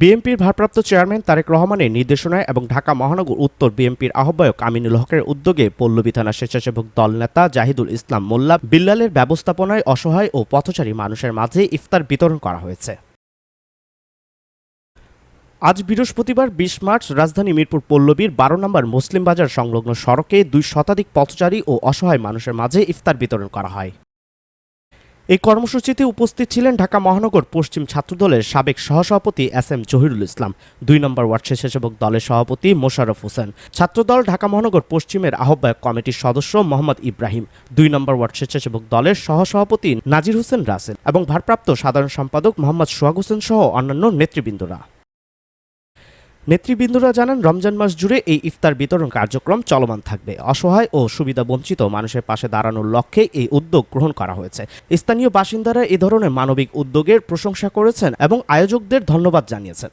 বিএনপির ভারপ্রাপ্ত চেয়ারম্যান তারেক রহমানের নির্দেশনায় এবং ঢাকা মহানগর উত্তর বিএনপির আহ্বায়ক আমিনুল হকের উদ্যোগে পল্লবী থানা স্বেচ্ছাসেবক দল নেতা জাহিদুল ইসলাম মোল্লা বিল্লালের ব্যবস্থাপনায় অসহায় ও পথচারী মানুষের মাঝে ইফতার বিতরণ করা হয়েছে। আজ বৃহস্পতিবার বিশ মার্চ রাজধানী মিরপুর পল্লবীর বারো নম্বর মুসলিম বাজার সংলগ্ন সড়কে দুই শতাধিক পথচারী ও অসহায় মানুষের মাঝে ইফতার বিতরণ করা হয়। এই কর্মসূচিতে উপস্থিত ছিলেন ঢাকা মহানগর পশ্চিম ছাত্রদলের সাবেক সহসভাপতি এস এম জহিরুল ইসলাম, দুই নম্বর ওয়ার্ড স্বেচ্ছাসেবক দলের সভাপতি মোশাররফ হোসেন, ছাত্রদল ঢাকা মহানগর পশ্চিমের আহ্বায়ক কমিটির সদস্য মোহাম্মদ ইব্রাহিম, দুই নম্বর ওয়ার্ড স্বেচ্ছাসেবক দলের সহসভাপতি নাজির হোসেন রাসেল এবং ভারপ্রাপ্ত সাধারণ সম্পাদক মোহাম্মদ সোহাগ হোসেন সহ অন্যান্য নেতৃবৃন্দরা। নেতৃবৃন্দরা জানান, রমজান মাস জুড়ে এই ইফতার বিতরণ কার্যক্রম চলমান থাকবে। অসহায় ও সুবিধা বঞ্চিত মানুষের পাশে দাঁড়ানোর লক্ষ্যে এই উদ্যোগ গ্রহণ করা হয়েছে। স্থানীয় বাসিন্দারা এ ধরনের মানবিক উদ্যোগের প্রশংসা করেছেন এবং আয়োজকদের ধন্যবাদ জানিয়েছেন।